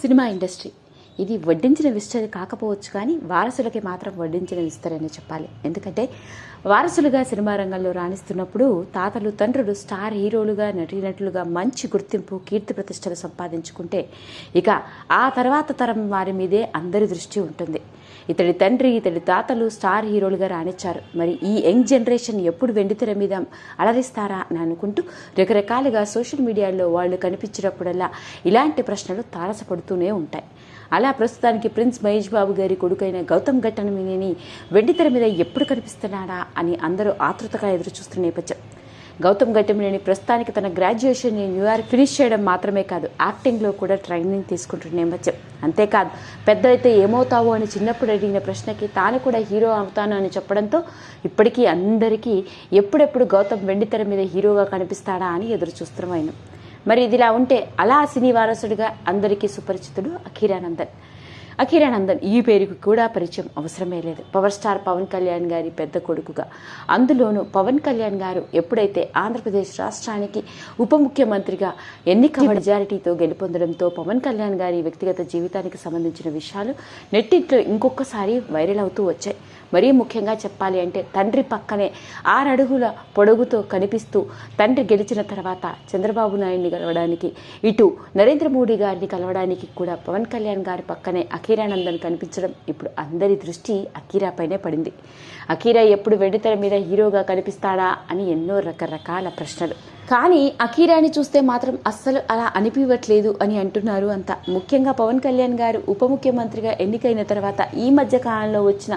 Cinema industry. ఇది వడ్డించిన విస్తరి కాకపోవచ్చు కానీ వారసులకి మాత్రం వడ్డించిన విస్తరని చెప్పాలి. ఎందుకంటే వారసులుగా సినిమా రంగంలో రాణిస్తున్నప్పుడు తాతలు తండ్రులు స్టార్ హీరోలుగా నటినట్లుగా మంచి గుర్తింపు కీర్తి ప్రతిష్టలు సంపాదించుకుంటే ఇక ఆ తర్వాత తరం వారి మీదే అందరి దృష్టి ఉంటుంది. ఇతడి తండ్రి ఇతడి తాతలు స్టార్ హీరోలుగా రాణించారు. మరి ఈ యంగ్ జనరేషన్ ఎప్పుడు వెండితెర మీద అలరిస్తారా అని అనుకుంటూ రకరకాలుగా సోషల్ మీడియాలో వాళ్ళు కనిపించినప్పుడల్లా ఇలాంటి ప్రశ్నలు తారసపడుతూనే ఉంటాయి. అలా ప్రస్తుతానికి ప్రిన్స్ మహేష్ బాబు గారి కొడుకైన గౌతమ్ ఘట్టనమిని వెండితెర మీద ఎప్పుడు కనిపిస్తున్నాడా అని అందరూ ఆతృతగా ఎదురు చూస్తున్న నేపథ్యం. గౌతమ్ గట్టిమనేని ప్రస్తుతానికి తన గ్రాడ్యుయేషన్ న్యూయార్క్ ఫినిష్ చేయడం మాత్రమే కాదు యాక్టింగ్లో కూడా ట్రైనింగ్ తీసుకుంటున్న నేపథ్యం. అంతేకాదు పెద్ద అయితే ఏమవుతావు అని చిన్నప్పుడు అడిగిన ప్రశ్నకి తాను కూడా హీరో అవుతాను అని చెప్పడంతో ఇప్పటికీ అందరికీ ఎప్పుడెప్పుడు గౌతమ్ వెండితెర మీద హీరోగా కనిపిస్తాడా అని ఎదురు చూస్తున్నాం మరి ఇదిలా ఉంటే అలా సినీ వారసుడిగా అందరికీ సుపరిచితుడు అఖీరానందన్ అఖిరానందన్ ఈ పేరుకు కూడా పరిచయం అవసరమే లేదు. పవర్ స్టార్ పవన్ కళ్యాణ్ గారి పెద్ద కొడుకుగా. అందులోనూ పవన్ కళ్యాణ్ గారు ఎప్పుడైతే ఆంధ్రప్రదేశ్ రాష్ట్రానికి ఉప ముఖ్యమంత్రిగా ఎన్నిక మెజారిటీతో గెలుపొందడంతో పవన్ కళ్యాణ్ గారి వ్యక్తిగత జీవితానికి సంబంధించిన విషయాలు నెట్టింట్లో ఇంకొకసారి వైరల్ అవుతూ వచ్చాయి. మరీ ముఖ్యంగా చెప్పాలి అంటే తండ్రి పక్కనే ఆరడుగుల పొడుగుతో కనిపిస్తూ తండ్రి గెలిచిన తర్వాత చంద్రబాబు నాయుడిని కలవడానికి ఇటు నరేంద్ర మోడీ గారిని కలవడానికి కూడా పవన్ కళ్యాణ్ గారి పక్కనే అఖీరానందన్ కనిపించడం ఇప్పుడు అందరి దృష్టి అఖీరాపైనే పడింది. అఖీరా ఎప్పుడు వెండితెర మీద హీరోగా కనిపిస్తాడా అని ఎన్నో రకరకాల ప్రశ్నలు. కానీ అఖీరాని చూస్తే మాత్రం అస్సలు అలా అనిపించట్లేదు అని అంటున్నారు అంత. ముఖ్యంగా పవన్ కళ్యాణ్ గారు ఉప ముఖ్యమంత్రిగా ఎన్నికైన తర్వాత ఈ మధ్య కాలంలో వచ్చిన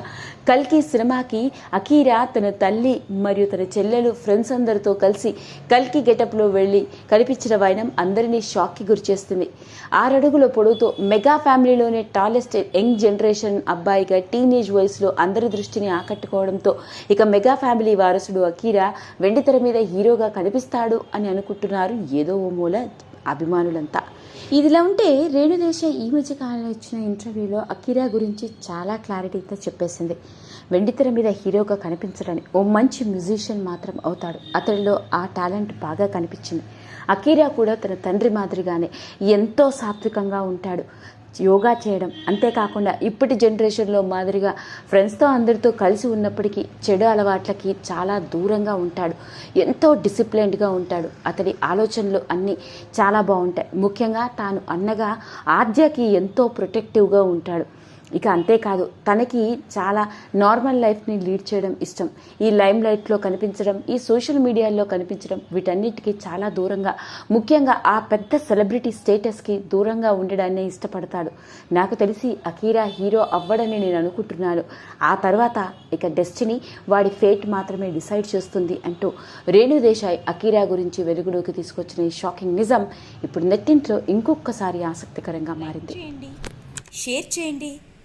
కల్కి సినిమాకి అఖీరా తన తల్లి మరియు తన చెల్లెలు ఫ్రెండ్స్ అందరితో కలిసి కల్కి గెటప్లో వెళ్ళి కనిపించిన వైనం అందరినీ షాక్కి గురిచేస్తుంది ఆరడుగుల పొడవుతో మెగా ఫ్యామిలీలోనే టాలెస్ట్ యంగ్ జనరేషన్ అబ్బాయిగా టీనేజ్ వయసులో అందరి దృష్టిని ఆకట్టుకోవడంతో ఇక మెగా ఫ్యామిలీ వారసుడు అకీరా వెండితెర మీద హీరోగా కనిపిస్తాడు అని అనుకుంటున్నారు ఏదో ఓ మూల అభిమానులంతా. ఇదిలా ఉంటే రేణుదేశ ఈ మధ్య కాలంలో ఇచ్చిన ఇంటర్వ్యూలో అకిరా గురించి చాలా క్లారిటీతో చెప్పేసింది. వెండితెర మీద హీరోగా కనిపించడని ఓ మంచి మ్యూజిషియన్ మాత్రం అవుతాడు. అతడిలో ఆ టాలెంట్ బాగా కనిపించింది. అకీరా కూడా తన తండ్రి మాదిరిగానే ఎంతో సాత్వికంగా ఉంటాడు. యోగా చేయడం అంతేకాకుండా ఇప్పటి జనరేషన్లో మాదిరిగా ఫ్రెండ్స్తో అందరితో కలిసి ఉన్నప్పటికీ చెడు అలవాట్లకి చాలా దూరంగా ఉంటాడు. ఎంతో డిసిప్లైన్డ్గా ఉంటాడు. అతడి ఆలోచనలు అన్నీ చాలా బాగుంటాయి. ముఖ్యంగా తాను అన్నగా ఆద్యకి ఎంతో ప్రొటెక్టివ్గా ఉంటాడు. ఇక అంతేకాదు తనకి చాలా నార్మల్ లైఫ్ని లీడ్ చేయడం ఇష్టం. ఈ లైమ్ లైట్లో కనిపించడం ఈ సోషల్ మీడియాలో కనిపించడం వీటన్నిటికీ చాలా దూరంగా ముఖ్యంగా ఆ పెద్ద సెలబ్రిటీ స్టేటస్కి దూరంగా ఉండడాన్ని ఇష్టపడతాడు. నాకు తెలిసి అకీరా హీరో అవ్వడని నేను అనుకుంటున్నాను. ఆ తర్వాత ఇక డెస్టినీ వాడి ఫేట్ మాత్రమే డిసైడ్ చేస్తుంది అంటూ రేణు దేశాయ్ అకీరా గురించి వెలుగులోకి తీసుకొచ్చిన ఈ షాకింగ్ నిజం ఇప్పుడు నెట్టింట్లో ఇంకొకసారి ఆసక్తికరంగా మారింది. షేర్ చేయండి.